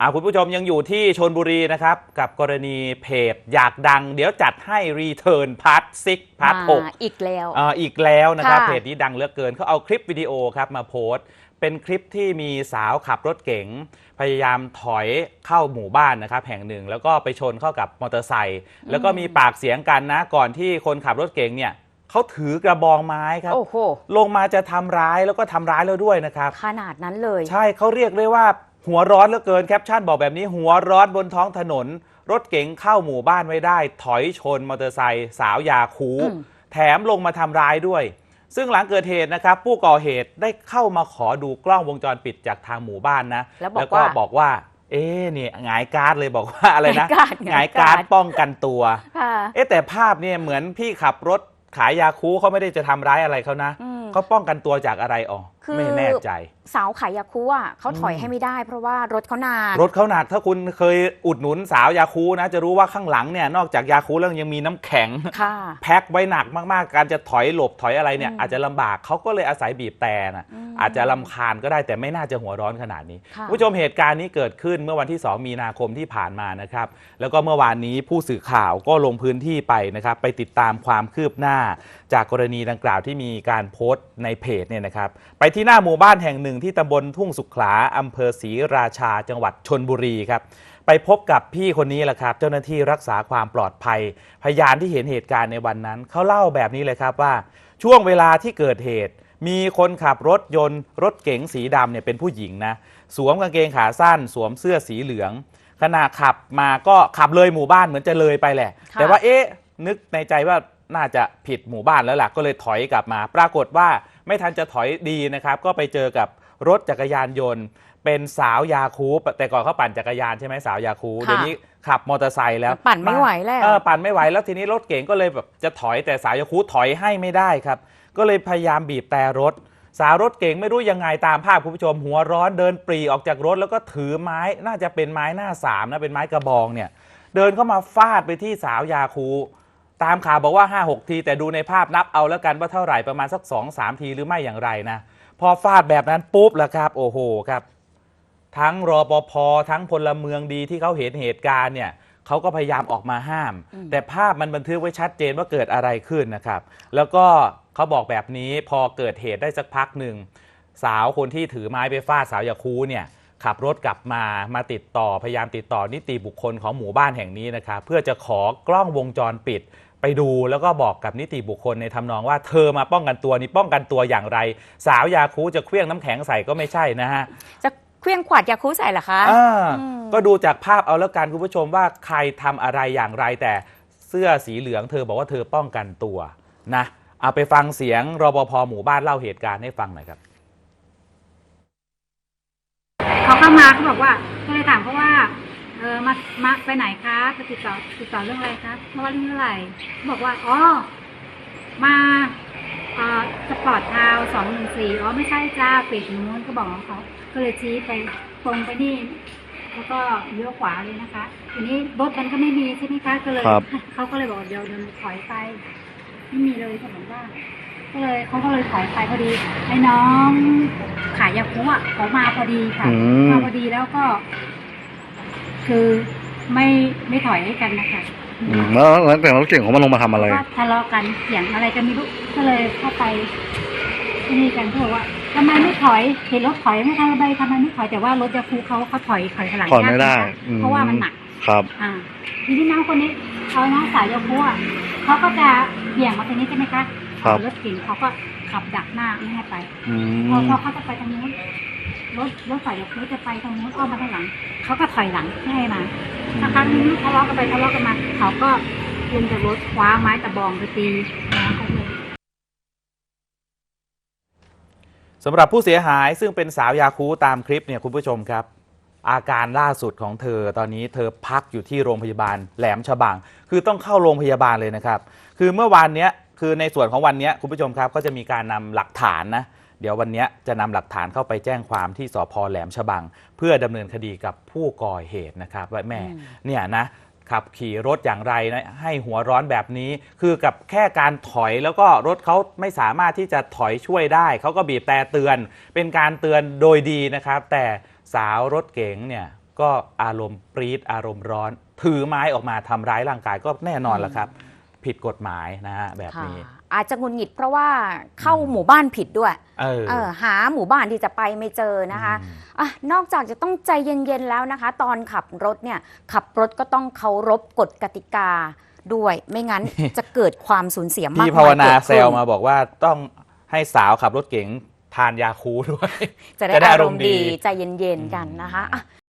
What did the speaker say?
อ่าคุณผู้ชมยังอยู่ที่ชนบุรีนะครับ กับกรณีเพจอยากดัง เดี๋ยวจัดให้รีเทิร์นพาร์ทซิกพาร์ทหกมาอีกแล้วอ่าอีกแล้วนะครับ ค่ะ เพจนี้ดังเหลือเกินเขาเอาคลิปวิดีโอครับมาโพสต์ เป็นคลิปที่มีสาวขับรถเก๋ง พยายามถอยเข้าหมู่บ้านนะครับแห่งหนึ่ง แล้วก็ไปชนเข้ากับมอเตอร์ไซค์แล้วก็มีปากเสียงกันนะ ก่อนที่คนขับรถเก๋งเนี่ยเขาถือกระบองไม้ครับ โอ้โห ลงมาจะทำร้ายแล้วก็ทำร้ายแล้วด้วยนะครับ ขนาดนั้นเลย ใช่เขาเรียกเลยว่า หัวร้อนเหลือเกินแคปชั่นบอกแบบนี้ หัวร้อนบนท้องถนน รถเก๋งเข้าหมู่บ้านไว้ได้ ถอยชนมอเตอร์ไซค์สาวยาคูอืมแถมลงมาทำร้ายด้วย ซึ่งหลังเกิดเหตุนะครับ ผู้ก่อเหตุได้เข้ามาขอดูกล้องวงจรปิดจากทางหมู่บ้านนะ แล้วบอกก็ว่า บอกว่า เอ๊ะเนี่ยหงายการ์ดเลยบอกว่าอะไรนะหงายการ์ดหงายการ์ดหงายการ์ดป้องกันตัว ค่ะ เอ๊ะแต่ภาพเนี่ยเหมือนพี่ขับรถขายยาคูเขาไม่ได้จะทำร้ายอะไรเขานะอืม เขาป้องกันตัวจากอะไรอ๋อ คือไม่แน่ใจ สาวขายยาคูอะเขาถอยให้ไม่ได้ เพราะว่ารถเขานานรถเขาหนักถ้าคุณเคยอุดหนุนสาวยาคูนะ จะรู้ว่าข้างหลังเนี่ยนอกจากยาคูแล้วยังมีน้ำแข็ง ค่ะ แพ็คไว้หนักมาก ๆ การจะถอยหลบถอยอะไรเนี่ย อืมอาจจะลำบากเขาก็เลยอาศัยบีบแต่นะอืมอาจจะลำคาญก็ได้แต่ไม่น่าจะหัวร้อนขนาดนี้ค่ะ คุณผู้ชมเหตุการณ์นี้เกิดขึ้นเมื่อวันที่ 2 มีนาคมที่ผ่านมานะครับ แล้วก็เมื่อวานนี้ผู้สื่อข่าวก็ลงพื้นที่ไปนะครับ ไปติดตามความคืบหน้า จากกรณีดังกล่าวที่มีการโพสต์ในเพจเนี่ยนะครับ ไปที่หน้าหมู่บ้านแห่งหนึ่งที่ตำบลทุ่งสุขลาอำเภอศรีราชาจังหวัดชนบุรีครับ ไปพบกับพี่คนนี้แหละครับ เจ้าหน้าที่รักษาความปลอดภัย พยานที่เห็นเหตุการณ์ในวันนั้นเขาเล่าแบบนี้เลยครับว่า ช่วงเวลาที่เกิดเหตุ มีคนขับรถยนต์ รถเก๋งสีดำเนี่ยเป็นผู้หญิงนะสวมกางเกงขาสั้น สวมเสื้อสีเหลือง ขณะขับมาก็ขับเลยหมู่บ้านเหมือนจะเลยไปแหละค่ะแต่ว่าเอ๊ะนึกในใจว่าน่าจะผิดหมู่บ้านแล้วล่ะก็เลยถอยกลับมา ปรากฏว่า ไม่ทันจะถอยดีนะครับ ก็ไปเจอกับรถจักรยานยนต์ เป็นสาวยาคูแต่ก่อนเขาปั่นจักรยานใช่ไหมสาวยาคูค่ะเดี๋ยวนี้ขับมอเตอร์ไซค์แล้วปั่นไม่ไหวแล้วเออปั่นไม่ไหวแล้วทีนี้รถเก๋งก็เลยแบบจะถอยแต่สาวยาคูถอยให้ไม่ได้ครับ ก็เลยพยายามบีบแต่รถ สาวรถเก๋งไม่รู้ยังไงตามภาพคุณผู้ชม หัวร้อนเดินปรีออกจากรถแล้วก็ถือไม้น่าจะเป็นไม้หน้าสามนะเป็นไม้กระบองเนี่ยเดินเข้ามาฟาดไปที่สาวยาคู ตามข่าวบอกว่า 5 6 ที แต่ดูในภาพนับเอาแล้วกันว่าเท่าไหร่ประมาณสัก 2 3 ทีหรือไม่อย่างไรนะ พอฟาดแบบนั้นปุ๊บแล้วครับ โอ้โหครับ ทั้งรอปภทั้งพลเมืองดีที่เขาเห็นเหตุการณ์เนี่ยเขาก็พยายามออกมาห้ามอืมแต่ภาพมันบันทึกไว้ชัดเจนว่าเกิดอะไรขึ้นนะครับ แล้วก็เขาบอกแบบนี้พอเกิดเหตุได้สักพักหนึ่งสาวคนที่ถือไม้ไปฟาดสาวยาคูเนี่ยขับรถกลับมามาติดต่อพยายามติดต่อนิติบุคคลของหมู่บ้านแห่งนี้นะครับเพื่อจะขอกล้องวงจรปิด ไปดูแล้วก็บอกกับนิติบุคคลในทำนองว่าเธอมาป้องกันตัวนี่ป้องกันตัวอย่างไร สาวยาคูจะเคลี้ยงน้ำแข็งใส่ก็ไม่ใช่นะฮะจะเคลื่องขวาดยาคูใส่เหรอคะอ่าอืมก็ดูจากภาพเอาแล้วกันคุณผู้ชมว่าใครทำอะไรอย่างไร แต่เสื้อสีเหลืองเธอบอกว่าเธอป้องกันตัวนะเอาไปฟังเสียงรปภหมู่บ้านเล่าเหตุการณ์ให้ฟังหน่อยครับเขาเข้ามาเขาบอกว่าก็เลยถามเขาว่าเออ มามาไปไหนคะไปติดต่อติดต่อเรื่องอะไรคะเพราะว่าเรื่องเท่าไหร่เขาบอกว่าอ๋อมาเอ่อสปอร์ตทาวสองหนึ่งสี่อ๋อไม่ใช่จ้าปิดนู้นก็บอกของเขาก็เลยชี้ไปตรงไปนี่แล้วก็เลี้ยวขวาเลยนะคะทีนี้รถมันก็ไม่มีใช่ไหมคะก็เลยครับเขาก็เลยบอกเดี๋ยวเดินถอยไปไม่มีเลยถนนว่างก็เลยเขาก็เลยถอยไปพอดีไอ้น้องขายยาคุอะเขามาพอดีค่ะอืมมาพอดีแล้วก็ คือไม่ไม่ถอยให้กันนะคะอืมแล้วแล้วแต่รถเก่งของมันลงมาทำอะไร ก็ทะเลาะกันเถียงอะไรกันไม่รู้ก็เลยเข้าไปที่นี่กันเขาบอกว่าทำไมไม่ถอยเห็นรถถอยไม่ทำอะไรทำไมไม่ถอยแต่ว่ารถยาคูเขาเขาถอยถอยถลายถอยไม่ได้ากนะคะอืมเพราะว่ามันหนัก ครับ อ่าทีนี้น้องคนนี้เขาน้องสาวยาคูอะเขาก็จะเบี่ยงมาตรงนี้ใช่ไหมคะครับรถเก่งเขาก็ขับดักหน้าไม่ให้ไปอืพอมพอเขาจะไปทางนู้นรถรถสายรถจะไปทางนู้นอ้อมมาทางหลังเขาก็ถอยหลังไม่ให้มาสักครั้งนึงทะเลาะกันไปทะเลาะกันมาเขาก็ลงจากรถคว้าไม้ตะบองไปตีน้องเขาเลย สำหรับผู้เสียหายซึ่งเป็นสาวยาคูตามคลิปเนี่ยคุณผู้ชมครับ อาการล่าสุดของเธอตอนนี้เธอพักอยู่ที่โรงพยาบาลแหลมฉบัง คือต้องเข้าโรงพยาบาลเลยนะครับ คือเมื่อวานเนี้ยคือในส่วนของวันเนี้ยคุณผู้ชมครับก็จะมีการนำหลักฐานนะเดี๋ยววันเนี้ยจะนำหลักฐานเข้าไปแจ้งความที่สพแหลมฉบัง เพื่อดำเนินคดีกับผู้ก่อเหตุนะครับว่าแม่อืมเนี่ยนะขับขี่รถอย่างไรนะให้หัวร้อนแบบนี้ คือกับแค่การถอยแล้วก็รถเขาไม่สามารถที่จะถอยช่วยได้ เขาก็บีบแต่เตือน เป็นการเตือนโดยดีนะครับ แต่ สาวรถเก๋งเนี่ยก็อารมณ์ปรี๊ดอารมณ์ร้อน ถือไม้ออกมาทำร้ายร่างกายก็แน่นอนแหละครับ ผิดกฎหมายนะฮะแบบค่ะนี้ อาจจะหงุนหงิดเพราะว่าเข้าหมู่บ้านผิดด้วยเออเออหาหมู่บ้านที่จะไปไม่เจอนะคะอืมอะนอกจากจะต้องใจเย็นๆแล้วนะคะ ตอนขับรถเนี่ยขับรถก็ต้องเคารพกฎกติกาด้วย ไม่งั้นจะเกิดความสูญเสียมากพี่มายภาวนาเกิดแซขึ้นวมาบอกว่าต้องให้สาวขับรถเก๋ง ทานยาคูด้วย จะได้จะได้อาอารรมมณ์ณ์ดีดี ใจเย็นๆกันนะคะอะ